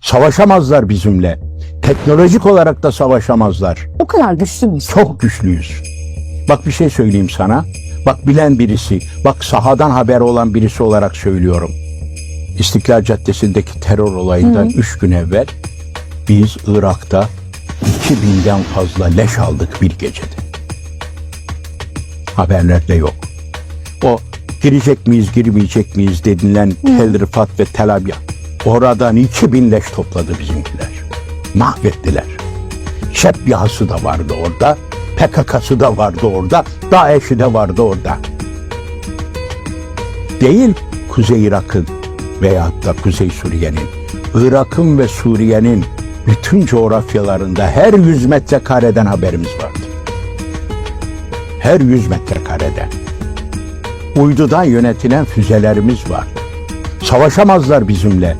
Savaşamazlar bizimle. Teknolojik olarak da savaşamazlar. O kadar güçlü müyüz? Çok güçlüyüz. Bak bir şey söyleyeyim sana. Bak bilen birisi, bak sahadan haber olan birisi olarak söylüyorum. İstiklal Caddesi'ndeki terör olayından üç gün evvel biz Irak'ta 2000'den fazla leş aldık bir gecede. Haberlerde yok. O girecek miyiz girmeyecek miyiz denilen Tel Rifat ve Tel Abyad. Oradan 2000 leş topladı bizimkiler. Mahvettiler. Şebyahası da vardı orada. PKK'sı da vardı orada. DAEŞ'i de vardı orada. Değil Kuzey Irak'ın veyahut da Kuzey Suriye'nin, Irak'ın ve Suriye'nin bütün coğrafyalarında her 100 metrekareden haberimiz vardı. Her 100 metrekareden. Uydudan yönetilen füzelerimiz var. Savaşamazlar bizimle.